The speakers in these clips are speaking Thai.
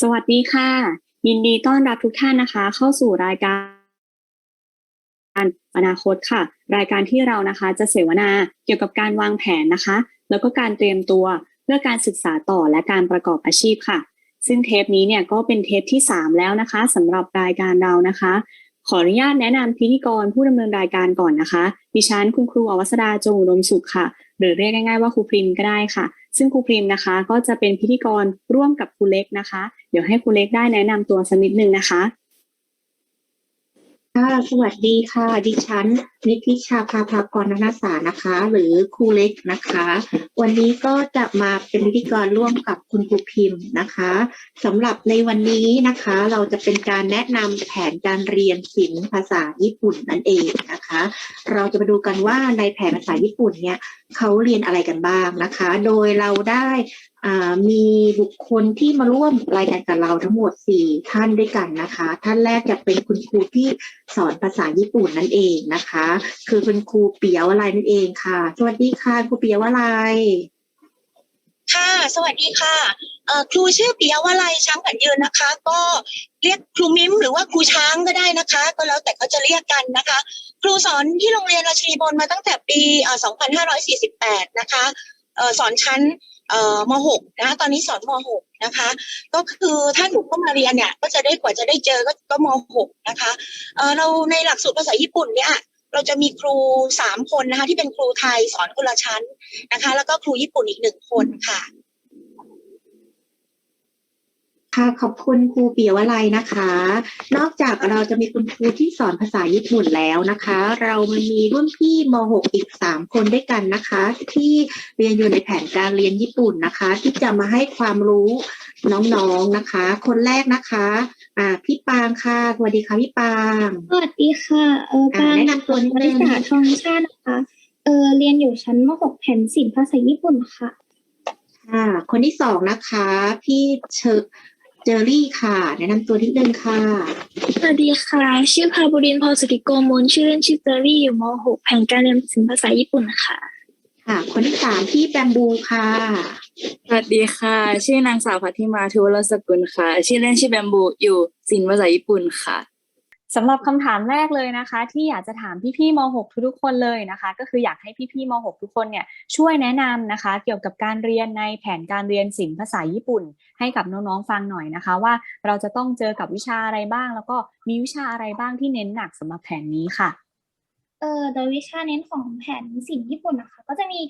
สวัสดีค่ะ ยินดีต้อนรับทุกท่านนะคะ เข้าสู่รายการอนาคตค่ะ รายการที่เรานะคะจะเสวนาเกี่ยวกับการวางแผนนะคะ แล้วก็การเตรียมตัวเพื่อการศึกษาต่อและการประกอบอาชีพค่ะ ซึ่งเทปนี้เนี่ยก็เป็นเทปที่ 3 แล้วนะคะสำหรับรายการเรานะคะ ขออนุญาตแนะนำพิธีกรผู้ดำเนินรายการก่อนนะคะ ดิฉันคุณครูอวสดาจงอุดมสุขค่ะ หรือเรียกง่ายๆว่าครูพริมก็ได้ค่ะ ซึ่งครูพริมนะคะ ก็จะเป็นพิธีกรร่วมกับครูเล็กนะคะ เดี๋ยวให้ครูเล็กได้แนะนำตัวสักนิดนึงนะคะค่ะสวัสดีค่ะ ดิฉัน นิติชาภาภากรนัสานะคะ หรือครูเล็กนะคะ วันนี้ก็จะมาเป็นพิธีกรร่วมกับคุณครูพิมพ์นะคะสำหรับในวันนี้นะคะ เราจะเป็นการแนะนำแผนการเรียนศิลป์ภาษาญี่ปุ่นนั่นเองนะคะ เราจะมาดูกันว่าในแผนภาษาญี่ปุ่นเนี่ยเขาเรียนอะไรกันบ้างนะคะ โดยเราได้มีบุคคลที่มาร่วมรายการกับเราทั้งหมดสี่ท่านด้วยกันนะคะ ท่านแรกจะเป็นคุณครูที่สอนภาษาญี่ปุ่นนั่นเองนะคะคือคุณครูเปิยวลัยนั่นเองค่ะ สวัสดีค่ะครูเปิยวลัยค่ะ สวัสดีค่ะเอ่อครูชื่อปิยวลัยช้างผันยืนนะคะ ก็เรียกครูมิมหรือว่าครูช้างก็ได้นะคะ ก็แล้วแต่เขาจะเรียกกันนะคะ ครูสอนที่โรงเรียนราชินีบนมาตั้งแต่ปีเอ่อ2548 นะคะเอ่อสอนชั้นเอ่อม .6 นะคะตอนนี้สอนม .6 นะคะ ก็คือถ้าหนูเข้ามาเรียนเนี่ย ก็จะได้กว่าจะได้เจอก็ก็ม .6 นะคะเอ่อเราในหลักสูตรภาษาญี่ปุ่นเนี่ย เราจะมีครูสามคนนะคะที่เป็นครูไทยสอนคนละชั้นนะคะ แล้วก็ครูญี่ปุ่นอีกหนึ่งคนค่ะ ค่ะขอบคุณครูปิยวลัยนะคะ นอกจากเราจะมีคุณครูที่สอนภาษาญี่ปุ่นแล้วนะคะ เรามันมีรุ่นพี่ม .6 อีกสามคนด้วยกันนะคะ ที่เรียนอยู่ในแผนการเรียนญี่ปุ่นนะคะ ที่จะมาให้ความรู้น้องๆนะคะ คนแรกนะคะ อ่าพี่ปางค่ะสวัสดีค่ะพี่ปางสวัสดีค่ะเอออ่าปางแนะนำตัวนิดนึงบริษัททองชาตินะคะเออเรียนอยู่ชั้นม .6 แผ่นศิลป์ภาษาญี่ปุ่นค่ะค่ะคนที่สองนะคะ พี่เชอ เจอรี่ค่ะ แนะนำตัวนิดนึงค่ะ สวัสดีค่ะ ชื่อพาบุรินทร์พอสติโกมลชื่อเล่นชื่อเจอรี่อยู่ม .6 แผนการเรียนศิลป์ภาษาญี่ปุ่นค่ะ ค่ะ คนที่สามพี่แบมบูค่ะ สวัสดีค่ะ ชื่อนางสาวพัทธิมาทุวรสกุลค่ะ ชื่อเล่นชื่อแบมบูอยู่ศิลป์ภาษาญี่ปุ่นค่ะ สำหรับคำถามแรกเลยนะคะ ที่อยากจะถามพี่ๆม .6 ทุกๆคนเลยนะคะ ก็คืออยากให้พี่ๆม .6 ทุกคนเนี่ยช่วยแนะนำนะคะ เกี่ยวกับการเรียนในแผนการเรียนศิลป์ภาษาญี่ปุ่น ให้กับน้องๆฟังหน่อยนะคะ ว่าเราจะต้องเจอกับวิชาอะไรบ้าง แล้วก็มีวิชาอะไรบ้างที่เน้นหนักสำหรับแผนนี้ค่ะเออโดยวิชาเน้นของแผนศิลป์ญี่ปุ่นนะคะ ก็จะมี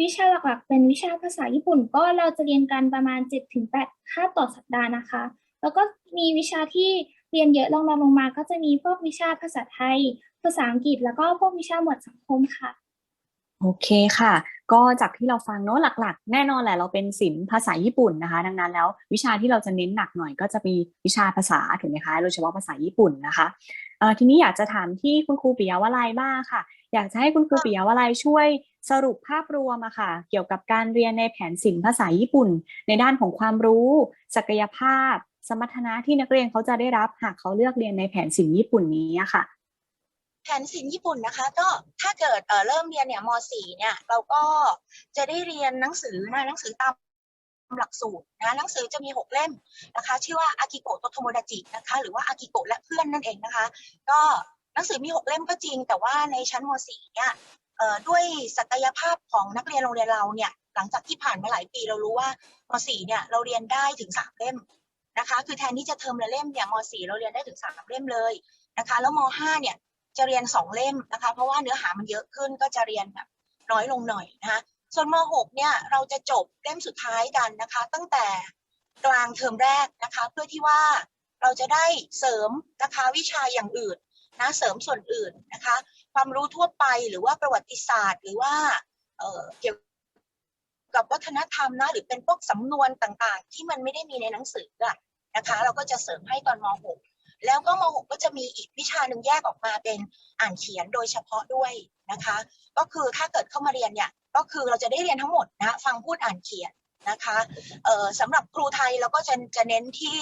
วิชาหลักๆ เป็นวิชาภาษาญี่ปุ่น ก็เราจะเรียนกันประมาณ7-8คาบต่อสัปดาห์นะคะ แล้วก็มีวิชาที่ เรียนเยอะลงมาลงมาก็จะมีพวกวิชาภาษาไทย ภาษาอังกฤษ แล้วก็พวกวิชาหมวดสังคมค่ะ โอเคค่ะ ก็จากที่เราฟังเนอะหลักๆ แน่นอนแหละเราเป็นศิลป์ภาษาญี่ปุ่นนะคะ ดังนั้นแล้ววิชาที่เราจะเน้นหนักหน่อยก็จะมีวิชาภาษาถูกไหมคะโดยเฉพาะภาษาญี่ปุ่นนะคะทีนี้อยากจะถามที่คุณครูปิยวลัยบ้างค่ะ อยากจะให้คุณครูปิยวลัยช่วยสรุปภาพรวมอะค่ะ เกี่ยวกับการเรียนในแผนศิลป์ภาษาญี่ปุ่น ในด้านของความรู้ ศักยภาพ สมรรถนะที่นักเรียนเขาจะได้รับหากเขาเลือกเรียนในแผนศิลป์ญี่ปุ่นนี้ค่ะแผนศิลป์ญี่ปุ่นนะคะก็ถ้าเกิดเเริ่มเรียนเนี่ยม .4 เนี่ยเราก็จะได้เรียนหนังสือนะหนังสือตามหลักสูตรนะหนังสือจะมี 6 เล่มนะคะ ชื่อว่าอากิโกะโตโทโมดาจินะคะหรือว่าอากิโกะและเพื่อนนั่นเองนะคะ ก็หนังสือมี 6 เล่มก็จริง แต่ว่าในชั้นม .4 เนี่ยด้วยศักยภาพของนักเรียนโรงเรียนเราเนี่ยหลังจากที่ผ่านมาหลายปีเรารู้ว่าม .4 เนี่ยเราเรียนได้ถึง 3 เล่ม นะคะคือแทนที่จะเทอมละเล่มเนี่ยม .4 เราเรียนได้ถึง 3 เล่มเลยนะคะแล้วม .5 เนี่ยจะเรียนสองเล่มนะคะเพราะว่าเนื้อหามันเยอะขึ้นก็จะเรียนแบบน้อยลงหน่อยนะคะส่วนม .6 เนี่ยเราจะจบเล่มสุดท้ายกันนะคะ ตั้งแต่กลางเทอมแรกนะคะเพื่อที่ว่าเราจะได้เสริมนะคะวิชาอย่างอื่นนะเสริมส่วนอื่นนะคะ ความรู้ทั่วไปหรือว่าประวัติศาสตร์ หรือว่าเอ่อเกี่ยว กับวัฒนธรรมนะ หรือเป็นพวกสำนวนต่างๆ ที่มันไม่ได้มีในหนังสืออะนะคะ เราก็จะเสริมให้ตอนม .6 แล้วก็ม .6 ก็จะมีอีกวิชาหนึ่งแยกออกมาเป็นอ่านเขียนโดยเฉพาะด้วยนะคะ ก็คือถ้าเกิดเข้ามาเรียนเนี่ยก็คือเราจะได้เรียนทั้งหมดนะฟังพูดอ่านเขียนนะคะสำหรับครูไทยเราก็จะจะเน้นที่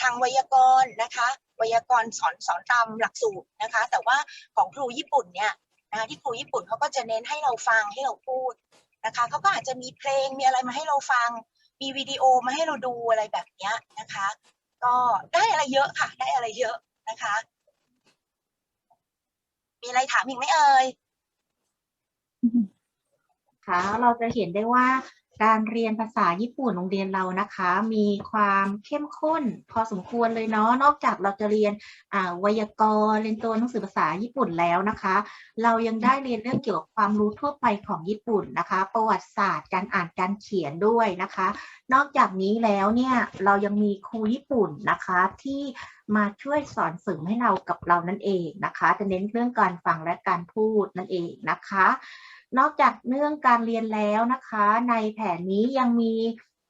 ทางไวยากรณ์นะคะไวยากรณ์สอนสอนตามหลักสูตรนะคะ แต่ว่าของครูญี่ปุ่นเนี่ยนะคะที่ครูญี่ปุ่นเขาก็จะเน้นให้เราฟังให้เราพูด นะคะเขาก็อาจจะมีเพลงมีอะไรมาให้เราฟัง มีวิดีโอมาให้เราดูอะไรแบบเนี้ยนะคะ ก็ได้อะไรเยอะค่ะ ได้อะไรเยอะนะคะ มีอะไรถามอีกไหมเอ่ยค่ะเราจะเห็นได้ว่า การเรียนภาษาญี่ปุ่นโรงเรียนเรานะคะ มีความเข้มข้น พอสมควรเลยเนาะนอกจากเราจะเรียนอ่าไวยากรณ์เรียนตัวหนังสือภาษาญี่ปุ่นแล้วนะคะ เรายังได้เรียนเรื่องเกี่ยวกับความรู้ทั่วไปของญี่ปุ่นนะคะ ประวัติศาสตร์การอ่านการเขียนด้วยนะคะ นอกจากนี้แล้วเนี่ยเรายังมีครูญี่ปุ่นนะคะที่มาช่วยสอนเสริมให้เรากับเรานั่นเองนะคะ จะเน้นเรื่องการฟังและการพูดนั่นเองนะคะ นอกจากเรื่องการเรียนแล้วนะคะ ในแผนนี้ยังมี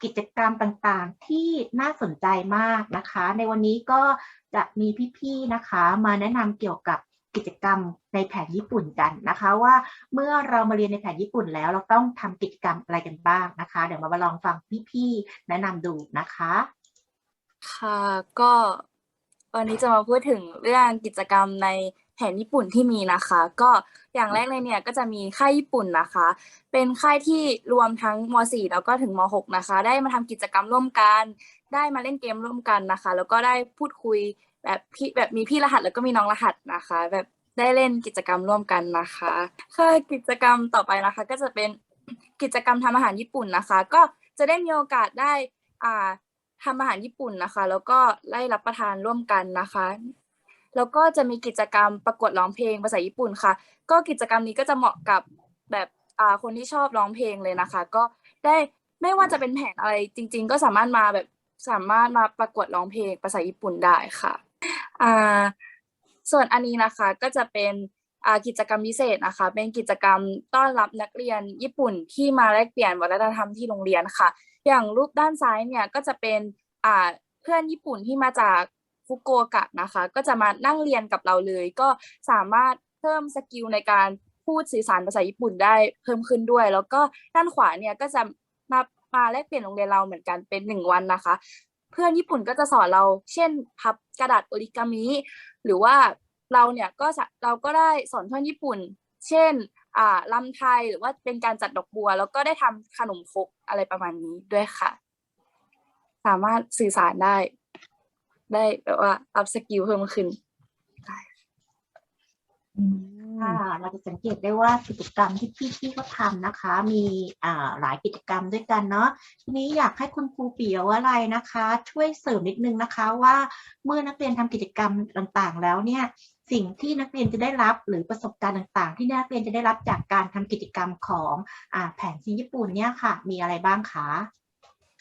กิจกรรมต่างๆ ที่น่าสนใจมากนะคะ ในวันนี้ก็จะมีพี่ๆนะคะ มาแนะนำเกี่ยวกับกิจกรรมในแผนญี่ปุ่นกันนะคะ ว่าเมื่อเรามาเรียนในแผนญี่ปุ่นแล้ว เราต้องทำกิจกรรมอะไรกันบ้างนะคะ เดี๋ยวมาลองฟังพี่ๆแนะนำดูนะคะ ค่ะก็วันนี้จะมาพูดถึงเรื่องกิจกรรมใน แผนญี่ปุ่นที่มีนะคะ ก็อย่างแรกเลยเนี่ยก็จะมีค่ายญี่ปุ่นนะคะ เป็นค่ายที่รวมทั้งม .4 แล้วก็ถึงม .6 นะคะ ได้มาทำกิจกรรมร่วมกัน ได้มาเล่นเกมร่วมกันนะคะ แล้วก็ได้พูดคุยแบบพี่แบบมีพี่รหัสแล้วก็มีน้องรหัสนะคะ แบบได้เล่นกิจกรรมร่วมกันนะคะค่ะกิจกรรมต่อไปนะคะ ก็จะเป็นกิจกรรมทำอาหารญี่ปุ่นนะคะ ก็จะได้มีโอกาสได้อ่าทำอาหารญี่ปุ่นนะคะ แล้วก็ไล่รับประทานร่วมกันนะคะ แล้วก็จะมีกิจกรรมประกวดร้องเพลงภาษาญี่ปุ่นค่ะ ก็กิจกรรมนี้ก็จะเหมาะกับแบบอ่าคนที่ชอบร้องเพลงเลยนะคะ ก็ได้ไม่ว่าจะเป็นแผนอะไรจริง ๆ ก็สามารถมาแบบสามารถมาประกวดร้องเพลงภาษาญี่ปุ่นได้ค่ะอ่าส่วนอันนี้นะคะก็จะเป็นอ่ากิจกรรมพิเศษนะคะ เป็นกิจกรรมต้อนรับนักเรียนญี่ปุ่นที่มาแลกเปลี่ยนวัฒนธรรมที่โรงเรียนค่ะ อย่างรูปด้านซ้ายเนี่ยก็จะเป็นอ่าเพื่อนญี่ปุ่นที่มาจาก ฟุกุโอกะนะคะ ก็จะมานั่งเรียนกับเราเลย ก็สามารถเพิ่มสกิลในการพูดสื่อสารภาษาญี่ปุ่นได้เพิ่มขึ้นด้วย แล้วก็ด้านขวาเนี่ยก็จะมามาแลกเปลี่ยนโรงเรียนเราเหมือนกันเป็นหนึ่งวันนะคะ เพื่อนญี่ปุ่นก็จะสอนเราเช่นพับกระดาษโอริกามิหรือว่าเราเนี่ยก็สะเราก็ได้สอนเพื่อนญี่ปุ่น เช่นอ่าลำไทยหรือว่าเป็นการจัดดอกบัว แล้วก็ได้ทำขนมครกอะไรประมาณนี้ด้วยค่ะ สามารถสื่อสารได้ ได้แบบว่าอัพสกิลเพิ่มขึ้นค่ะเราจะสังเกตได้ว่ากิจกรรมที่พี่ๆเขาทำนะคะ มีอ่าหลายกิจกรรมด้วยกันเนาะทีนี้อยากให้คุณครูเปียวอะไรนะคะ ช่วยเสริมนิดนึงนะคะว่าเมื่อนักเรียนทำกิจกรรมต่างๆ แล้วเนี่ยสิ่งที่นักเรียนจะได้รับหรือประสบการณ์ต่างๆ ที่นักเรียนจะได้รับจากการทำกิจกรรมของอแผนซีญี่ปุ่นเนี่ยค่ะ มีอะไรบ้างคะ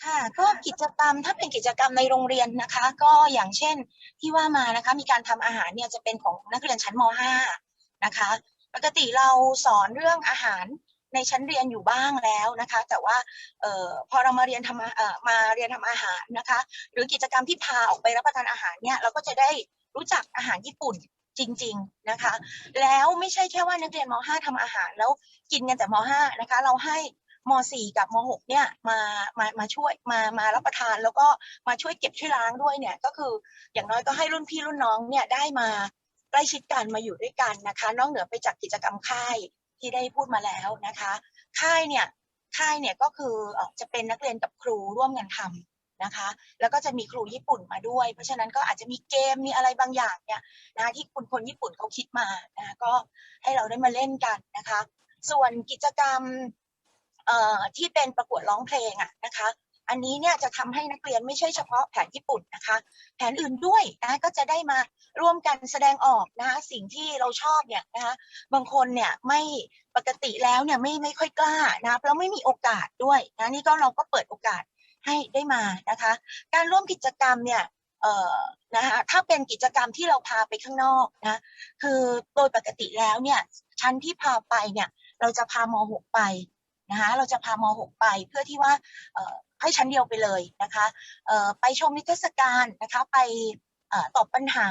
ค่ะก็กิจกรรมถ้าเป็นกิจกรรมในโรงเรียนนะคะ ก็อย่างเช่นที่ว่ามานะคะ มีการทำอาหารเนี่ยจะเป็นของนักเรียนชั้นม .5 นะคะ ปกติเราสอนเรื่องอาหารในชั้นเรียนอยู่บ้างแล้วนะคะ แต่ว่าออพอเรามาเรียนทำมาเรียนทำอาหารนะคะ หรือกิจกรรมที่พาออกไปรับประทานอาหารเนี่ยเราก็จะได้รู้จักอาหารญี่ปุ่นจริง ๆนะคะ แล้วไม่ใช่แค่ว่านักเรียนม .5 ทำอาหารแล้วกินกันแต่ม .5 นะคะ เราให้ ม .4 กับม .6 เนี่ยมามามาช่วยมามารับประทานแล้วก็มาช่วยเก็บช่วยล้างด้วยเนี่ยก็คืออย่างน้อยก็ให้รุ่นพี่รุ่นน้องเนี่ยได้มาใกล้ชิดกันมาอยู่ด้วยกันนะคะ นอกเหนือไปจากกิจกรรมค่ายที่ได้พูดมาแล้วนะคะ ค่ายเนี่ยค่ายเนี่ยก็คือจะเป็นนักเรียนกับครูร่วมกันทำนะคะ แล้วก็จะมีครูญี่ปุ่นมาด้วย เพราะฉะนั้นก็อาจจะมีเกมมีอะไรบางอย่างเนี่ยนะที่คุณคนญี่ปุ่นเขาคิดมานะก็ให้เราได้มาเล่นกันนะคะ ส่วนกิจกรรม ที่เป็นประกวดร้องเพลงอะนะคะ อันนี้เนี่ยจะทำให้นักเรียนไม่ใช่เฉพาะแผนญี่ปุ่นนะคะ แผนอื่นด้วยนะก็จะได้มาร่วมกันแสดงออกนะคะสิ่งที่เราชอบเนี่ยนะคะบางคนเนี่ยไม่ปกติแล้วเนี่ยไม่ไม่ค่อยกล้านะแล้วไม่มีโอกาสด้วยนะนี่ก็เราก็เปิดโอกาสให้ได้มานะคะ การร่วมกิจกรรมเนี่ยเอ่อนะคะถ้าเป็นกิจกรรมที่เราพาไปข้างนอกนะคือโดยปกติแล้วเนี่ยชั้นที่พาไปเนี่ยเราจะพามหกไป นะคะเราจะพาม .6 ไปเพื่อที่ว่าให้ชั้นเดียวไปเลยนะคะไปชมนิทรรศการนะคะไปอตอบปัญหา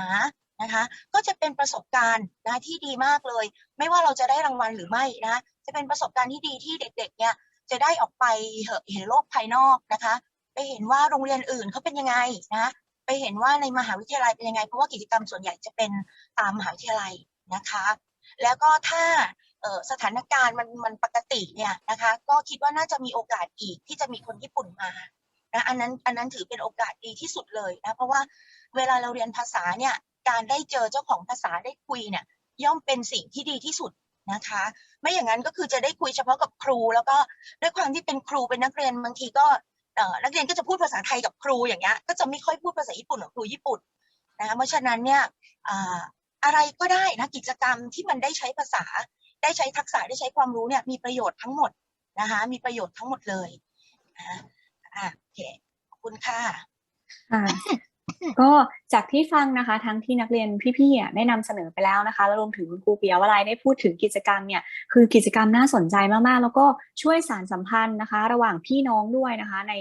นะคะก็จะเป็นประสบการณ์นะที่ดีมากเลย ไม่ว่าเราจะได้รางวัลหรือไม่นะจะเป็นประสบการณ์ที่ดีที่เด็กๆเนี่ยจะได้ออกไปเห็นโลกภายนอกนะคะ ไปเห็นว่าโรงเรียนอื่นเขาเป็นยังไงนะไปเห็นว่าในมหาวิทยาลัยเป็นยังไงเพราะว่ากิจกรรมส่วนใหญ่จะเป็นตามมหาวิทยาลัยนะคะ แล้วก็ถ้า สถานการณ์มันมันปกติเนี่ยนะคะก็คิดว่าน่าจะมีโอกาสอีกที่จะมีคนญี่ปุ่นมานะอันนั้นอันนั้นถือเป็นโอกาสดีที่สุดเลยนะเพราะว่าเวลาเราเรียนภาษาเนี่ยการได้เจอเจ้าของภาษาได้คุยเนี่ยย่อมเป็นสิ่งที่ดีที่สุดนะคะ ไม่อย่างนั้นก็คือจะได้คุยเฉพาะกับครู แล้วก็ด้วยความที่เป็นครูเป็นนักเรียนบางทีก็นักเรียนก็จะพูดภาษาไทยกับครูอย่างเงี้ยก็จะไม่ค่อยพูดภาษาญี่ปุ่นกับครูญี่ปุ่นนะคะเพราะฉะนั้นเนี่ยอะไรก็ได้นะกิจกรรมที่มันได้ใช้ภาษา ได้ใช้ทักษะได้ใช้ความรู้เนี่ยมีประโยชน์ทั้งหมดนะคะมีประโยชน์ทั้งหมดเลยนะอะโอเคขอบคุณค่ะค่ะก็จากที่ฟังนะคะ ทั้งที่นักเรียนพี่ๆอะได้นำเสนอไปแล้วนะคะแล้วรวมถึงคุณครูปิยวลัยได้พูดถึงกิจกรรมเนี่ยคือกิจกรรมน่าสนใจมากๆ แล้วก็ช่วยสารสัมพันธ์นะคะ ระหว่างพี่น้องด้วยนะคะ ใน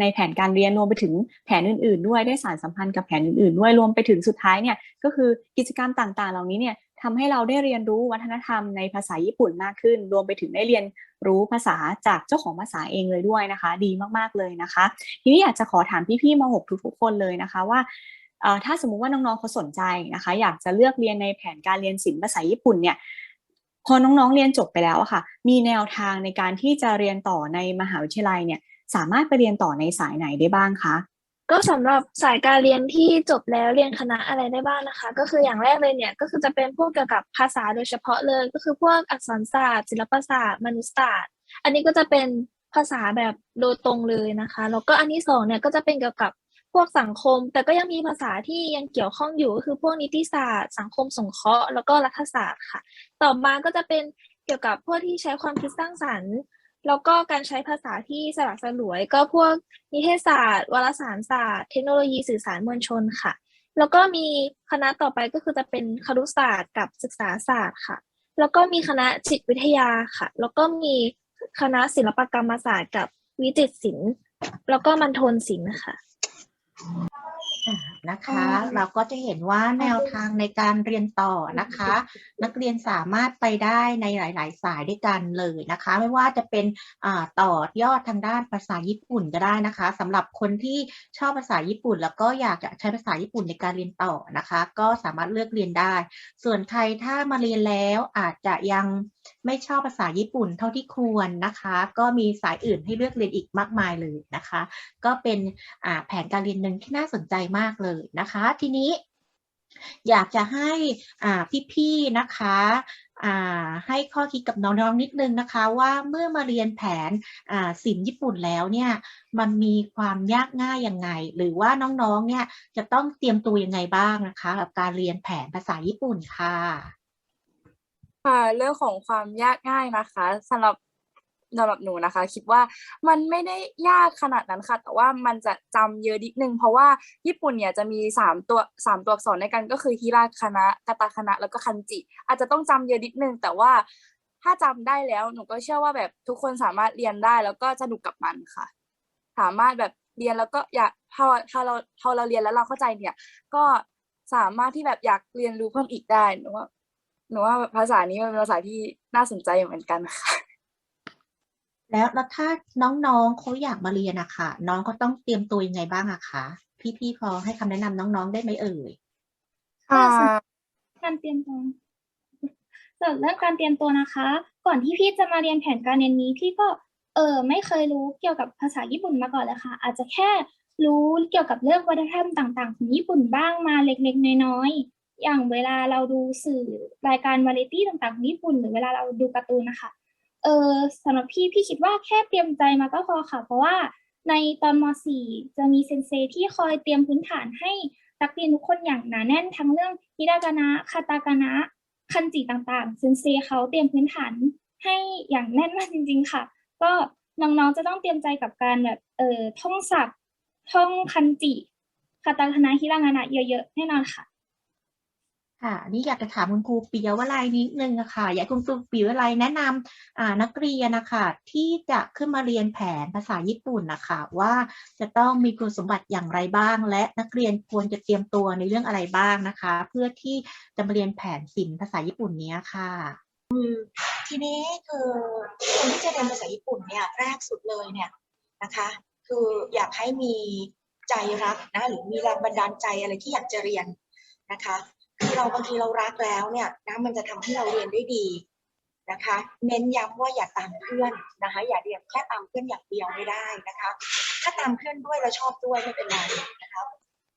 ในแผนการเรียนรวมไปถึงแผนอื่น ๆ ด้วยได้สารสัมพันธ์กับแผนอื่นๆด้วยรวมไปถึงสุดท้ายเนี่ยก็คือกิจกรรมต่างๆ เหล่านี้เนี่ย ทำให้เราได้เรียนรู้วัฒนธรรมในภาษาญี่ปุ่นมากขึ้น รวมไปถึงได้เรียนรู้ภาษาจากเจ้าของภาษาเองเลยด้วยนะคะ ดีมากๆเลยนะคะ ทีนี้อยากจะขอถามพี่ๆม .6 ทุกๆคนเลยนะคะว่าถ้าสมมุติว่าน้องๆเขาสนใจนะคะ อยากจะเลือกเรียนในแผนการเรียนศิลป์ภาษาญี่ปุ่นเนี่ยพอน้องๆเรียนจบไปแล้วค่ะ มีแนวทางในการที่จะเรียนต่อในมหาวิทยาลัยเนี่ยสามารถไปเรียนต่อในสายไหนได้บ้างคะ ก็สำหรับสายการเรียนที่จบแล้วเรียนคณะอะไรได้บ้างนะคะ ก็คืออย่างแรกเลยเนี่ยก็คือจะเป็นพวกเกี่ยวกับภาษาโดยเฉพาะเลย ก็คือพวกอักษรศาสตร์ ศิลปศาสตร์มนุษยศาสตร์ อันนี้ก็จะเป็นภาษาแบบโดยตรงเลยนะคะแล้วก็อันที่สองเนี่ยก็จะเป็นเกี่ยวกับพวกสังคม แต่ก็ยังมีภาษาที่ยังเกี่ยวข้องอยู่ก็คือพวกนิติศาสตร์ สังคมสงเคราะห์แล้วก็รัฐศาสตร์ค่ะ ต่อมาก็จะเป็นเกี่ยวกับพวกที่ใช้ความคิดสร้างสรรค์ แล้วก็การใช้ภาษาที่สลักสลวย ก็พวกนิเทศศาสตร์ วารสารศาสตร์ เทคโนโลยีสื่อสารมวลชนค่ะ แล้วก็มีคณะต่อไปก็คือจะเป็นครุศาสตร์กับศึกษาศาสตร์ค่ะ แล้วก็มีคณะจิตวิทยาค่ะ แล้วก็มีคณะศิลปกรรมศาสตร์กับวิจิตรศิลป์ แล้วก็มันทนศิลป์ค่ะ นะคะ เราก็จะเห็นว่าแนวทางในการเรียนต่อนะคะ นักเรียนสามารถไปได้ในหลาย ๆ สายด้วยกันเลยนะคะ ไม่ว่าจะเป็นอ่าต่อยอดทางด้านภาษาญี่ปุ่นก็ได้นะคะสำหรับคนที่ชอบภาษาญี่ปุ่น แล้วก็อยากจะใช้ภาษาญี่ปุ่นในการเรียนต่อนะคะ ก็สามารถเลือกเรียนได้ ส่วนใครถ้ามาเรียนแล้วอาจจะยังไม่ชอบภาษาญี่ปุ่นเท่าที่ควรนะคะ ก็มีสายอื่นให้เลือกเรียนอีกมากมายเลยนะคะ ก็เป็นแผนการเรียนหนึ่งที่น่าสนใจมากเลยนะคะ ทีนี้อยากจะให้พี่ๆนะคะให้ข้อคิดกับน้องๆนิดนึงนะคะว่าเมื่อมาเรียนแผนศิลป์ญี่ปุ่นแล้วเนี่ยมันมีความยากง่ายยังไง หรือว่าน้องๆเนี่ยจะต้องเตรียมตัวยังไงบ้างนะคะ กับการเรียนแผนภาษาญี่ปุ่นค่ะ ค่ะเรื่องของความยากง่ายนะคะสำหรับสำหรับหนูนะคะ คิดว่ามันไม่ได้ยากขนาดนั้นค่ะ แต่ว่ามันจะจำเยอะนิดนึง เพราะว่าญี่ปุ่นเนี่ยจะมีสามตัวสามตัวอักษรในกันก็คือฮิราคานะกาตาคานะแล้วก็คันจิ อาจจะต้องจำเยอะนิดนึง แต่ว่าถ้าจำได้แล้วหนูก็เชื่อว่าแบบทุกคนสามารถเรียนได้แล้วก็สนุกกับมันค่ะ สามารถแบบเรียนแล้วก็อยากพอถ้าเราพอเราเรียนแล้วเราเข้าใจเนี่ย ก็สามารถที่แบบอยากเรียนรู้เพิ่มอีกได้หนูว่า หนูว่าภาษานี้มันเป็นภาษาที่น่าสนใจเหมือนกันค่ะ แล้วแล้วถ้าน้องๆเขาอยากมาเรียนอะค่ะ น้องก็ต้องเตรียมตัวยังไงบ้างอะคะพี่ๆพอให้คำแนะนำน้องๆได้ไหมเอ่ย ค่ะสำหรับการเตรียมตัวส่วนเรื่องการเตรียมตัวนะคะ ก่อนที่พี่จะมาเรียนแผนการเรียนนี้พี่ก็เออไม่เคยรู้เกี่ยวกับภาษาญี่ปุ่นมาก่อนเลยค่ะ อาจจะแค่รู้เกี่ยวกับเรื่องวัฒนธรรมต่าง ๆ ของญี่ปุ่นบ้างมาเล็กๆน้อยๆ อย่างเวลาเราดูสื่อรายการวาไรตี้ต่างๆของญี่ปุ่น หรือเวลาเราดูการ์ตูนนะคะเออสำหรับพี่พี่คิดว่าแค่เตรียมใจมาก็พอค่ะ เพราะว่าในตอนม .4 จะมีเซนเซที่คอยเตรียมพื้นฐานให้นักเรียนทุกคนอย่างหนาแน่นทั้งเรื่องฮิรากานะคาตากานะคันจิต่างๆ เซนเซเขาเตรียมพื้นฐานให้อย่างแน่นมากจริง ๆ ค่ะ ก็น้องๆจะต้องเตรียมใจกับการแบบเอ่อท่องศัพท์ท่องคันจิคาตาคานะฮิรากานะเยอะๆแน่นอนค่ะ ค่ะนี่อยากจะถามคุณครูปิยวลัยนิดนึงอะค่ะอยากคุณครูปิยวลัยแนะนำนักเรียนนะคะที่จะขึ้นมาเรียนแผนภาษาญี่ปุ่นนะคะว่าจะต้องมีคุณสมบัติอย่างไรบ้าง และนักเรียนควรจะเตรียมตัวในเรื่องอะไรบ้างนะคะ เพื่อที่จะมาเรียนแผนศิลป์ภาษาญี่ปุ่นนี้ค่ะทีนี้คือคนที่จะเรียนภาษาญี่ปุ่นเนี่ยแรกสุดเลยเนี่ยนะคะ คืออยากให้มีใจรักนะหรือมีแรงบันดาลใจอะไรที่อยากจะเรียนนะคะ เราบางทีเรารักแล้วเนี่ยนะมันจะทำให้เราเรียนได้ดีนะคะ เน้นย้ำว่าอย่าตามเพื่อนนะคะ อย่าเรียนแค่ตามเพื่อนอย่างเดียวไม่ได้นะคะ ถ้าตามเพื่อนด้วยแล้วชอบด้วยไม่เป็นไรนะคะ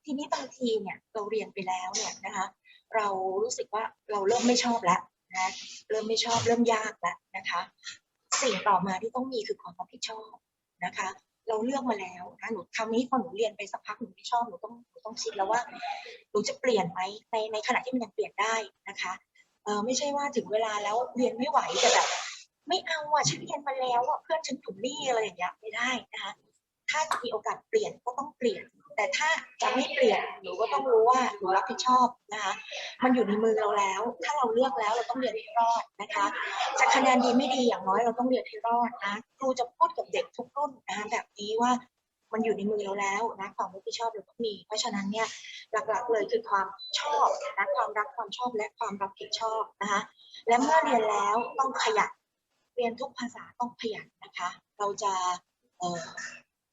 ทีนี้บางทีเนี่ยเราเรียนไปแล้วเนี่ยนะคะ เรารู้สึกว่าเราเริ่มไม่ชอบแล้วนะเริ่มไม่ชอบเริ่มยากแล้วนะคะ สิ่งต่อมาที่ต้องมีคือความรับผิดชอบนะคะ เราเลือกมาแล้วนะหนูคำนี้พอหนูเรียนไปสักพักหนูไม่ชอบหนูต้องหนูต้องคิดแล้วว่าหนูจะเปลี่ยนไหมในในขณะที่มันยังเปลี่ยนได้นะคะเออไม่ใช่ว่าถึงเวลาแล้วเรียนไม่ไหวแต่แบบไม่เอาอะฉันเรียนมาแล้วอะเพื่อนฉันถูกนี่อะไรอย่างเงี้ยไม่ได้นะคะถ้าจะมีโอกาสเปลี่ยนก็ต้องเปลี่ยน แต่ถ้าจะไม่เปลี่ยนหนูก็ต้องรู้ว่าหนูรับผิดชอบนะคะ มันอยู่ในมือเราแล้ว ถ้าเราเลือกแล้วเราต้องเรียนให้รอดนะคะ จะคะแนนดีไม่ดีอย่างน้อยเราต้องเรียนให้รอดนะครูจะพูดกับเด็กทุกรุ่นนะคะแบบนี้ว่ามันอยู่ในมือเราแล้วนะความรับผิดชอบเราต้องมี เพราะฉะนั้นเนี่ยหลักๆเลยคือความชอบนะความรักความชอบและความรับผิดชอบนะคะและเมื่อเรียนแล้วต้องขยันเรียนทุกภาษาต้องขยันนะคะ เราจะ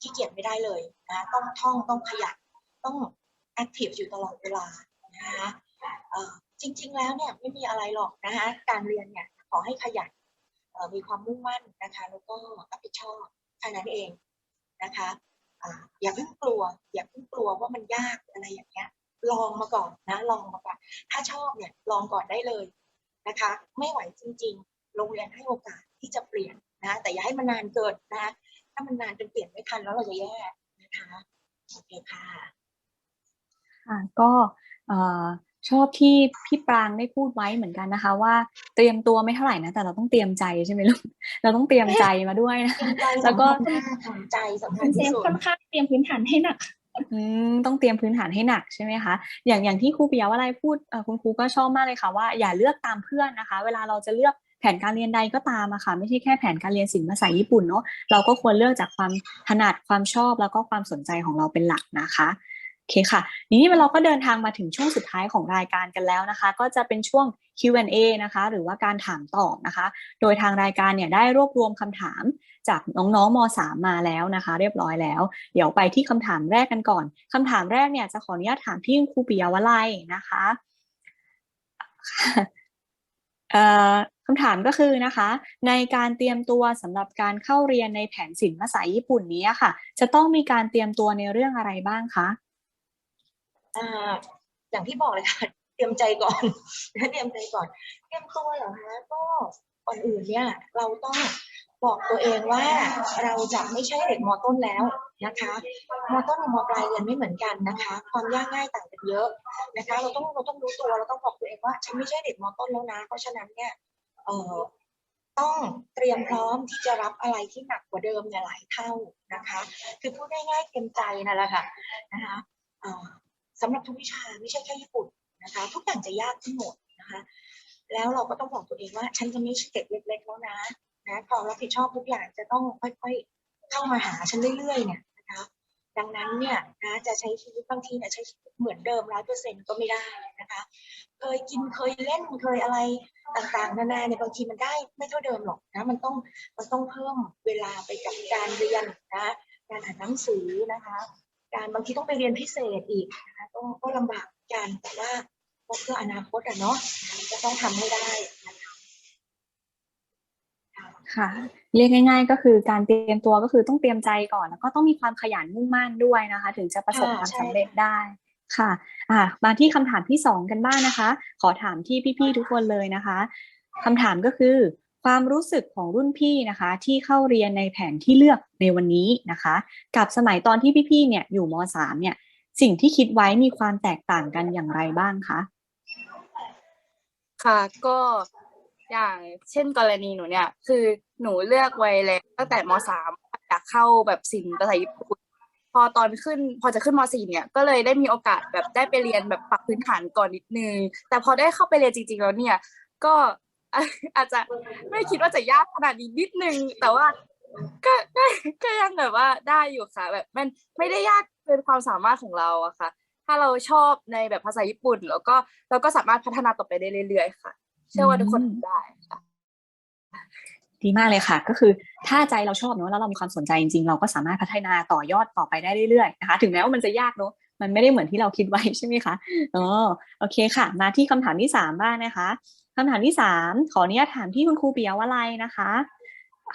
ขี้เกียจไม่ได้เลยนะต้องท่องต้องขยันต้องแอคทีฟอยู่ตลอดเวลานะคะจริง ๆ แล้วเนี่ยไม่มีอะไรหรอกนะคะการเรียนเนี่ยขอให้ขยันมีความมุ่งมั่นนะคะแล้วก็รับผิดชอบแค่นั้นเองนะคะอ่าอย่าเพิ่งกลัว อย่าเพิ่งกลัวว่ามันยากอะไรอย่างเงี้ยลองมาก่อนนะลองมาก่อนถ้าชอบเนี่ยลองก่อนได้เลยนะคะ ไม่ไหวจริง ๆ โรงเรียนให้โอกาสที่จะเปลี่ยนนะแต่อย่าให้มันนานเกินนะคะ ถ้ามันนานจนเปลี่ยนไม่ทันแล้วเราจะแย่นะคะโอเคค่ะค่ะก็เอ่อชอบที่พี่ปรางได้พูดไว้เหมือนกันนะคะ ว่าเตรียมตัวไม่เท่าไหร่นะแต่เราต้องเตรียมใจใช่ไหมลูกเราต้องเตรียมใจมาด้วยนะเตรียมใจแล้วก็สำคัญมากทำใจสำคัคุญณเซที่ฟสุดค่อนข้างเตรียมพื้นฐานให้หนักอืมต้องเตรียมพื้นฐานให้หนักใช่ไหมคะ อย่างอย่างที่ครูปิยาวลัยพูดเอ่อคุณครูก็ชอบมากเลยค่ะว่าอย่าเลือกตามเพื่อนนะคะ เวลาเราจะเลือก แผนการเรียนใดก็ตามอะค่ะไม่ใช่แค่แผนการเรียนศิลป์ภาษาญี่ปุ่นเนาะเราก็ควรเลือกจากความถนัดความชอบแล้วก็ความสนใจของเราเป็นหลักนะคะโอเคค่ะทีนี้เราก็เดินทางมาถึงช่วงสุดท้ายของรายการกันแล้วนะคะ ก็จะเป็นช่วง Q&A นะคะ หรือว่าการถามตอบนะคะ โดยทางรายการเนี่ยได้รวบรวมคำถามจากน้องๆม .3 มาแล้วนะคะ เรียบร้อยแล้ว เดี๋ยวไปที่คำถามแรกกันก่อนคำถามแรกเนี่ยจะขออนุญาตถามที่ครูปิยาวลัยนะคะเอ่อำถามก็คือนะคะ ในการเตรียมตัวสำหรับการเข้าเรียนในแผนศิลป์ภาษาญี่ปุ่นนี้ค่ะ จะต้องมีการเตรียมตัวในเรื่องอะไรบ้างคะอ่าอย่างที่บอกเลยค่ะ เตรียมใจก่อนนะเตรียมใจก่อน เตรียมตัวเหรอคะก็ก่อนอื่นเนี่ย เราต้องบอกตัวเองว่าเราจะไม่ใช่เด็กมต้นแล้วนะคะมต้นกับมปลายเรียนไม่เหมือนกันนะคะ ความยากง่ายต่างกันเยอะนะคะ เราต้องเราต้องรู้ตัวเราต้องบอกตัวเองว่า ฉันไม่ใช่เด็กมต้นแล้วนะ เพราะฉะนั้นเนี่ย ต้องเตรียมพร้อมที่จะรับอะไรที่หนักกว่าเดิมเนี่ยหลายเท่านะคะ คือพูดง่ายๆเตรียมใจนั่นแหละค่ะนะคะสำหรับทุกวิชาไม่ใช่แค่ญี่ปุ่นนะคะ ทุกอย่างจะยากขึ้นหมดนะคะ แล้วเราก็ต้องบอกตัวเองว่า ฉันจะไม่ใช่เด็กเล็กๆแล้วนะนะความรับผิดชอบทุกอย่างจะต้องค่อยๆเข้ามาหาฉันเรื่อยๆเนี่ย ดังนั้นเนี่ยนะจะใช้ชีวิตบางทีเนี่ยใช้ชีวิตเหมือนเดิมร้อยเปอร์เซ็นต์ก็ไม่ได้นะคะ เคยกินเคยเล่นเคยอะไรต่างๆ นานาเนี่ยบางทีมันได้ไม่เท่าเดิมหรอกนะมันต้องมันต้องเพิ่มเวลาไปกับการเรียนนะการอ่านหนังสือนะคะ การบางทีต้องไปเรียนพิเศษอีกนะคะก็ก็ลำบากกันแต่ว่าก็เพื่ออนาคตอะเนาะจะต้องทำให้ได้นะคะ ค่ะ เรียกง่าย ๆ ก็คือการเตรียมตัวก็คือต้องเตรียมใจก่อน แล้วก็ต้องมีความขยันมุ่งมั่นด้วยนะคะ ถึงจะประสบความสำเร็จได้ค่ะอ่ามาที่คำถามที่สองกันบ้างนะคะ ขอถามที่พี่ๆทุกคนเลยนะคะคำถามก็คือ ความรู้สึกของรุ่นพี่นะคะ ที่เข้าเรียนในแผนที่เลือกในวันนี้นะคะ กับสมัยตอนที่พี่ๆเนี่ยอยู่มสามเนี่ย สิ่งที่คิดไว้มีความแตกต่างกันอย่างไรบ้างคะค่ะก็ อย่างเช่นกรณีหนูเนี่ย คือหนูเลือกไว้แล้วตั้งแต่มสามอยากเข้าแบบศิลป์ภาษาญี่ปุ่น พอตอนขึ้นพอจะขึ้นมสี่เนี่ย ก็เลยได้มีโอกาสแบบได้ไปเรียนแบบปรับพื้นฐานก่อนนิดนึง แต่พอได้เข้าไปเรียนจริงๆแล้วเนี่ย ก็อาจจะไม่คิดว่าจะยากขนาดนี้นิดนึง แต่ว่าก็ก็ก็ยังแบบว่าได้อยู่ค่ะ แบบมันไม่ได้ยากเกินความสามารถของเราอะค่ะ ถ้าเราชอบในแบบภาษาญี่ปุ่น แล้วก็เราก็สามารถพัฒนาต่อไปได้เรื่อยๆค่ะ เชื่อว่าทุกคนทำได้ค่ะดีมากเลยค่ะ ก็คือถ้าใจเราชอบเนอะแล้วเรามีความสนใจจริงๆ เราก็สามารถพัฒนาต่อยอดต่อไปได้เรื่อยๆนะคะ ถึงแม้ว่ามันจะยากเนอะมันไม่ได้เหมือนที่เราคิดไว้ใช่ไหมคะอ๋อโอเคค่ะ มาที่คำถามที่สามบ้างนะคะคำถามที่สามขออนุญาตถามที่คุณครูเปิยาวลัยนะคะ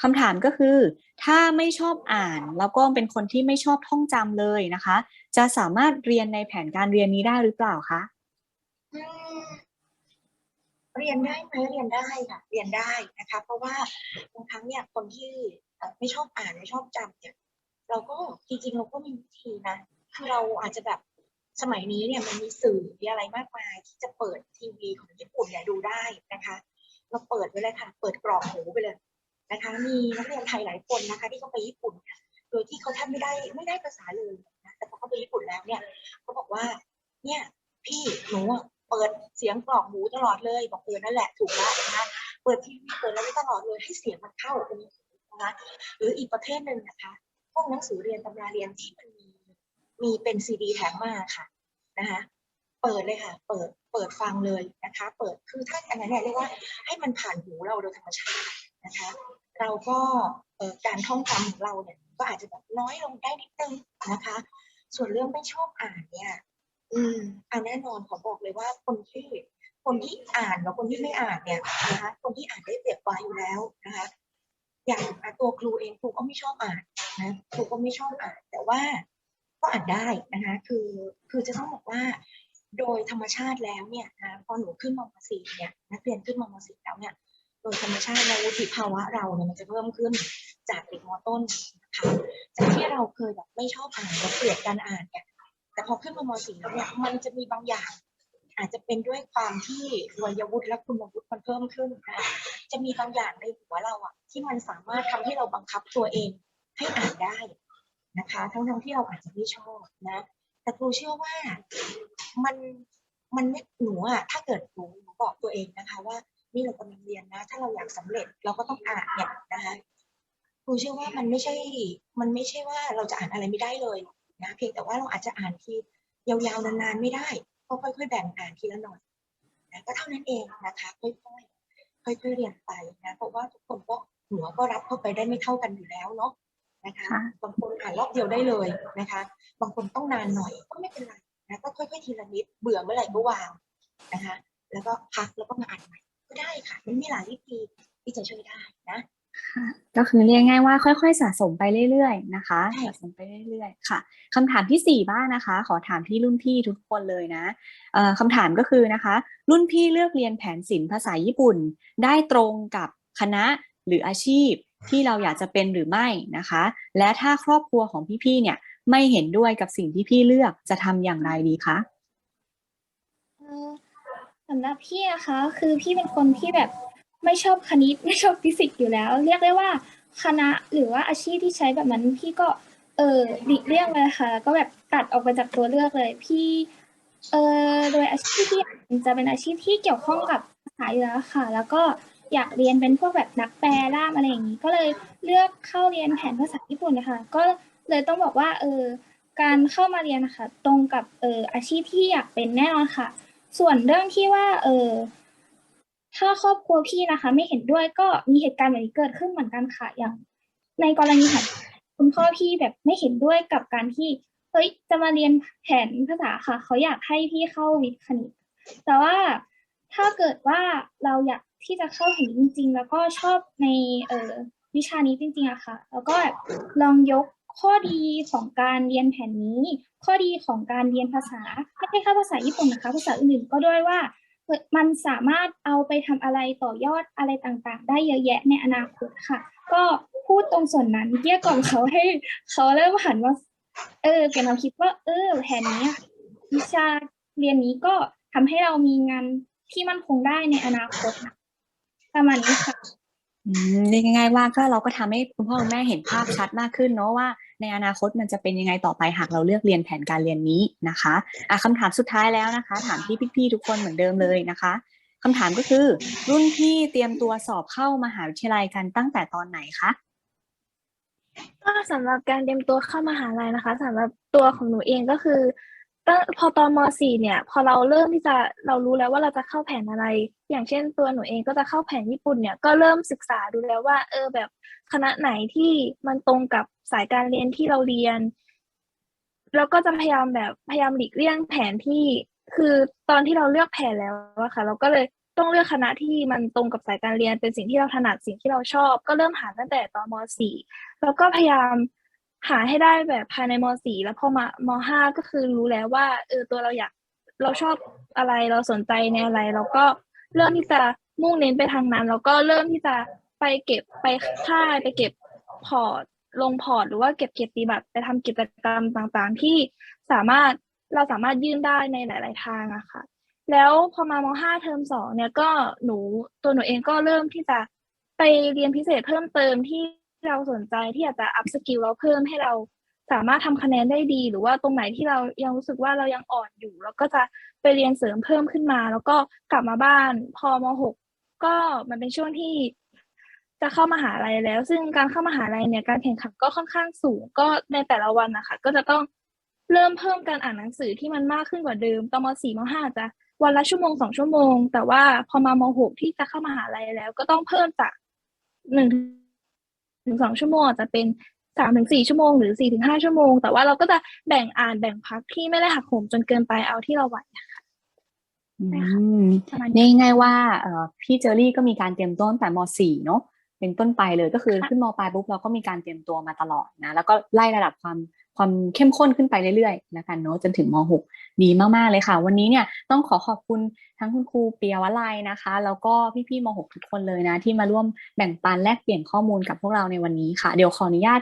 คำถามก็คือ ถ้าไม่ชอบอ่านแล้วก็เป็นคนที่ไม่ชอบท่องจำเลยนะคะ จะสามารถเรียนในแผนการเรียนนี้ได้หรือเปล่าคะ เรียนได้ไหมเรียนได้ค่ะเรียนได้นะคะ เพราะว่าบางครั้งเนี่ยคนที่ไม่ชอบอ่านไม่ชอบจำเนี่ยเราก็จริงๆเราก็มีวิธีนะคือเราอาจจะแบบสมัยนี้เนี่ยมันมีสื่อมีอะไรมากมายที่จะเปิดทีวีของญี่ปุ่นเนี่ยดูได้นะคะ เราเปิดไว้เลยค่ะเปิดกรอกหูไปเลยนะคะ มีนักเรียนไทยหลายคนนะคะ ที่เขาไปญี่ปุ่นเนี่ยโดยที่เขาแทบไม่ได้ไม่ได้ภาษาเลยนะแต่พอเขาไปญี่ปุ่นแล้วเนี่ยเขาบอกว่า เนี่ยพี่หนู เปิดเสียงกรอกหูตลอดเลย บอกเออนั่นแหละถูกแล้วนะคะเปิดทีวีเปิดอะไรไว้ตลอดเลยให้เสียงมันเข้าตรงนี้นะคะหรืออีกประเภทหนึ่งนะคะพวกหนังสือเรียนตำราเรียนที่มันมีมีเป็นซีดีแถมมาค่ะนะคะเปิดเลยค่ะ เปิดเปิดฟังเลยนะคะ เปิดคือถ้าอันนั้นเนี่ยเรียกว่าให้มันผ่านหูเราโดยธรรมชาตินะคะ เราก็เอ่อการท่องจำของเราเนี่ยก็อาจจะแบบน้อยลงได้นิดนึงนะคะ ส่วนเรื่องไม่ชอบอ่านเนี่ย อืมอันแน่นอนขอบอกเลยว่าคนที่คนที่อ่านกับคนที่ไม่อ่านเนี่ยนะคะคนที่อ่านได้เปรียบกว่าอยู่แล้วนะคะ อย่างตัวครูเองครูก็ไม่ชอบอ่านนะครูก็ไม่ชอบอ่าน แต่ว่าก็อ่านได้นะคะคือคือจะต้องบอกว่า โดยธรรมชาติแล้วเนี่ยนะพอหนูขึ้นมม .4 เนี่ยนักเรียนขึ้นมม .4 แล้วเนี่ยโดยธรรมชาติแล้ววุฒิภาวะเราเนี่ยมันจะเพิ่มขึ้นจากเด็กมต้นนะคะจากที่เราเคยแบบไม่ชอบอ่านเราเกลียดการอ่านเนี่ย แต่พอขึ้นมามสี่แล้วเนี่ยมันจะมีบางอย่าง อาจจะเป็นด้วยความที่วัยวุฒิและคุณวุฒิมันเพิ่มขึ้นนะจะมีบางอย่างในหัวเราอะที่มันสามารถทำให้เราบังคับตัวเองให้อ่านได้นะคะ ทั้งๆที่เราอาจจะไม่ชอบนะ แต่ครูเชื่อว่ามันมันหนูอะถ้าเกิดหนูหนูบอกตัวเองนะคะว่านี่เรากำลังเรียนนะ ถ้าเราอยากสำเร็จเราก็ต้องอ่านเนี่ยนะคะครูเชื่อว่ามันไม่ใช่ มันไม่ใช่ว่าเราจะอ่านอะไรไม่ได้เลย นะเพียงแต่ว่าเราอาจจะอ่านทียาวๆนานๆไม่ได้ก็ค่อยๆแบ่งอ่านทีละหน่อยนะก็เท่านั้นเองนะคะค่อยๆค่อยๆเรียนไปนะเพราะว่าทุกคนก็หัวก็รับเข้าไปได้ไม่เท่ากันอยู่แล้วเนาะนะคะค่ะบางคนอ่านรอบเดียวได้เลยนะคะ บางคนต้องนานหน่อยก็ไม่เป็นไรนะก็ค่อยๆทีละนิดเบื่อเมื่อไหร่ก็วางนะคะ แล้วก็พักแล้วก็มาอ่านใหม่ก็ได้ค่ะ มันมีหลายวิธีที่จะช่วยได้นะค่ะ ก็คือเรียกง่ายว่าค่อย ๆ สะสมไปเรื่อยๆนะคะใช่สะสมไปเรื่อยๆค่ะคำถามที่สี่บ้างนะคะ ขอถามที่รุ่นพี่ทุกคนเลยนะเอ่อคำถามก็คือนะคะ รุ่นพี่เลือกเรียนแผนศิลป์ภาษาญี่ปุ่น ได้ตรงกับคณะหรืออาชีพที่เราอยากจะเป็นหรือไม่นะคะ และถ้าครอบครัวของพี่ๆเนี่ยไม่เห็นด้วยกับสิ่งที่พี่เลือกจะทำอย่างไรดีคะเอ่อสำหรับพี่นะคะคือพี่เป็นคนที่แบบ ไม่ชอบคณิตไม่ชอบฟิสิกส์อยู่แล้ว เรียกได้ว่าคณะหรือว่าอาชีพที่ใช้แบบนั้นพี่ก็เออหลีกเลี่ยงเลยค่ะแล้วก็แบบตัดออกไปจากตัวเลือกเลย พี่เออโดยอาชีพที่จะเป็นอาชีพที่เกี่ยวข้องกับภาษาอยู่แล้วค่ะ แล้วก็อยากเรียนเป็นพวกแบบนักแปลล่ามอะไรอย่างนี้ ก็เลยเลือกเข้าเรียนแผนภาษาญี่ปุ่นนะคะก็เลยต้องบอกว่าเออการเข้ามาเรียนนะคะตรงกับเอออาชีพที่อยากเป็นแน่นอนค่ะ ส่วนเรื่องที่ว่าเออ ถ้าครอบครัวพี่นะคะ ไม่เห็นด้วยก็มีเหตุการณ์แบบนี้เกิดขึ้นเหมือนกันค่ะอย่าง ในกรณีของคุณพ่อพี่แบบไม่เห็นด้วยกับการที่เฮ้ยจะมาเรียนแผนภาษาค่ะ เขาอยากให้พี่เข้าวิทย์คณิต แต่ว่าถ้าเกิดว่าเราอยากที่จะเข้าถึงจริง ๆ แล้วก็ชอบในเอ่อวิชานี้จริงๆอะค่ะ แล้วก็แบบลองยกข้อดีของการเรียนแผนนี้ ข้อดีของการเรียนภาษาไม่ใช่แค่ภาษาญี่ปุ่นนะคะ ภาษาอื่นๆก็ด้วยว่า มันสามารถเอาไปทำอะไรต่อยอดอะไรต่างๆ ได้เยอะแยะในอนาคตค่ะ ก็พูดตรงส่วนนั้นเกลี้ยกล่อมเขาให้เขาเริ่มหันมาเออเปลี่ยนความคิดว่า เออแผนนี้อะวิชาเรียนนี้ก็ทำให้เรามีงานที่มั่นคงได้ในอนาคตประมาณนี้ค่ะอืมเรียกง่ายๆว่าก็เราก็ทำให้คุณพ่อคุณแม่เห็นภาพชัดมากขึ้นเนาะว่า ในอนาคตมันจะเป็นยังไงต่อไปหากเราเลือกเรียนแผนการเรียนนี้นะคะอะคำถามสุดท้ายแล้วนะคะ ถามที่พี่ๆทุกคนเหมือนเดิมเลยนะคะคำถามก็คือ รุ่นพี่เตรียมตัวสอบเข้ามหาวิทยาลัยกันตั้งแต่ตอนไหนคะก็สำหรับการเตรียมตัวเข้ามหาลัยนะคะสำหรับตัวของหนูเองก็คือ ตั้งพอตอนม .4 เนี่ย พอเราเริ่มที่จะเรารู้แล้วว่าเราจะเข้าแผนอะไร อย่างเช่นตัวหนูเองก็จะเข้าแผนญี่ปุ่นเนี่ยก็เริ่มศึกษาดูแล้วว่า เออแบบคณะไหนที่มันตรงกับสายการเรียนที่เราเรียน แล้วก็จะพยายามแบบพยายามหลีกเลี่ยงแผนที่คือตอนที่เราเลือกแผนแล้วอะค่ะ เราก็เลยต้องเลือกคณะที่มันตรงกับสายการเรียนเป็นสิ่งที่เราถนัดสิ่งที่เราชอบ ก็เริ่มหาตั้งแต่ตอนม .4 แล้วก็พยายาม หาให้ได้แบบภายในม .4 แล้วพอมามห้าก็คือรู้แล้วว่าเออตัวเราอยากเราชอบอะไรเราสนใจในอะไร เราก็เริ่มที่จะมุ่งเน้นไปทางนั้น แล้วก็เริ่มที่จะไปเก็บไปค่ายไปเก็บพอร์ตลงพอร์ตหรือว่าเก็บเกียรติบัตรไปทำกิจกรรมต่างๆ ที่สามารถเราสามารถยื่นได้ในหลาย ๆ ทางอะค่ะ แล้วพอมามห้าเทอมสองเนี่ยก็หนูตัวหนูเองก็เริ่มที่จะไปเรียนพิเศษเพิ่มเติมที่ เราสนใจที่อยากจะอัพสกิลเราเพิ่มให้เราสามารถทำคะแนนได้ดี หรือว่าตรงไหนที่เรายังรู้สึกว่าเรายังอ่อนอยู่ เราก็จะไปเรียนเสริมเพิ่มขึ้นมา แล้วก็กลับมาบ้าน พอมหกก็มันเป็นช่วงที่จะเข้ามหาลัยแล้ว ซึ่งการเข้ามหาลัยเนี่ยการแข่งขันก็ค่อนข้างสูงก็ในแต่ละวันนะคะก็จะต้องเริ่มเพิ่มการอ่านหนังสือที่มันมากขึ้นกว่าเดิมตอนมสี่มห้าจะวันละชั่วโมงสองชั่วโมง แต่ว่าพอมามหกที่จะเข้ามหาลัยแล้ว ก็ต้องเพิ่มจากหนึ่ง ถึงสองชั่วโมงอาจจะเป็นสามถึงสี่ชั่วโมงหรือสี่ถึงห้าชั่วโมง แต่ว่าเราก็จะแบ่งอ่านแบ่งพักที่ไม่ได้หักโหมจนเกินไปเอาที่เราไหวอะค่ะอืใช่ค่ะมประมาณนี่นี้ง่ายๆว่าเอ่อพี่เจอรี่ก็มีการเตรียมต้นแต่ม .4 เนอะเป็นต้นไปเลยก็คือค่ะขึ้นมปลายปุ๊บเราก็มีการเตรียมตัวมาตลอดนะแล้วก็ไล่ระดับความความเข้มข้นขึ้นไปเรื่อยๆแล้วกันเนอะจนถึงม .6 ดีมากๆเลยค่ะ วันนี้เนี่ยต้องขอขอบคุณทั้งคุณครูเปียวลัยนะคะ แล้วก็พี่ๆม .6 ทุกคนเลยนะ ที่มาร่วมแบ่งปันแลกเปลี่ยนข้อมูลกับพวกเราในวันนี้ค่ะ เดี๋ยวขออนุญาต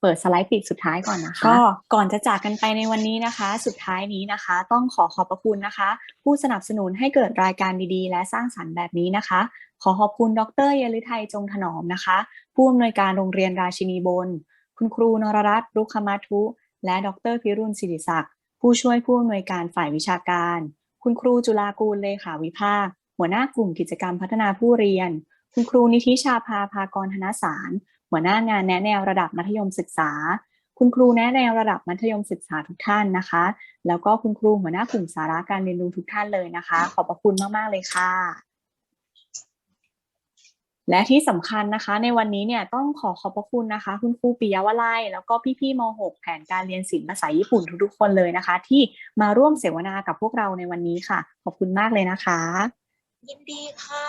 เปิดสไลด์ปิดสุดท้ายก่อนนะคะก็ก่อนจะจากกันไปในวันนี้นะคะ สุดท้ายนี้นะคะ ต้องขอขอบพระคุณนะคะ ผู้สนับสนุนให้เกิดรายการดีๆ และสร้างสรรค์แบบนี้นะคะ ขอขอบคุณดรเยลิไทยจงถนอมนะคะ ผู้อำนวยการโรงเรียนราชินีบน คุณครูนรรัตน์รุคมาทุ และดรพิรุณศิริศักดิ์ ผู้ช่วยผู้อำนวยการฝ่ายวิชาการ คุณครูจุลากูลเลขาวิภาค หัวหน้ากลุ่มกิจกรรมพัฒนาผู้เรียน คุณครูนิธิชาภาภากรธนสาร หัวหน้างานแนะแนวระดับมัธยมศึกษา คุณครูแนะแนวระดับมัธยมศึกษาทุกท่านนะคะ แล้วก็คุณครูหัวหน้ากลุ่มสาระการเรียนรู้ทุกท่านเลยนะคะ ขอบพระคุณมากๆเลยค่ะ และที่สำคัญนะคะ ในวันนี้เนี่ยต้องขอขอบพระคุณนะคะ คุณครูปิยวลัยแล้วก็พี่ๆม .6 แผนการเรียนศิลป์ภาษาญี่ปุ่นทุกๆคนเลยนะคะ ที่มาร่วมเสวนากับพวกเราในวันนี้ค่ะ ขอบคุณมากเลยนะคะ ยินดีค่ะ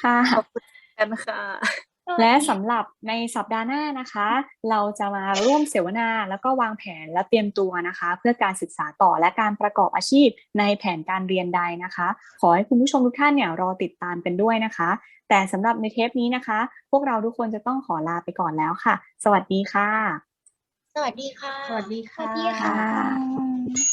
ค่ะขอบคุณกันค่ะ และสำหรับในสัปดาห์หน้านะคะ เราจะมาร่วมเสวนาแล้วก็วางแผนและเตรียมตัวนะคะ เพื่อการศึกษาต่อและการประกอบอาชีพในแผนการเรียนใดนะคะ ขอให้คุณผู้ชมทุกท่านเนี่ยรอติดตามกันด้วยนะคะ แต่สำหรับในเทปนี้นะคะ พวกเราทุกคนจะต้องขอลาไปก่อนแล้วค่ะ สวัสดีค่ะ สวัสดีค่ะ สวัสดีสค่ะวัสดีค่ะ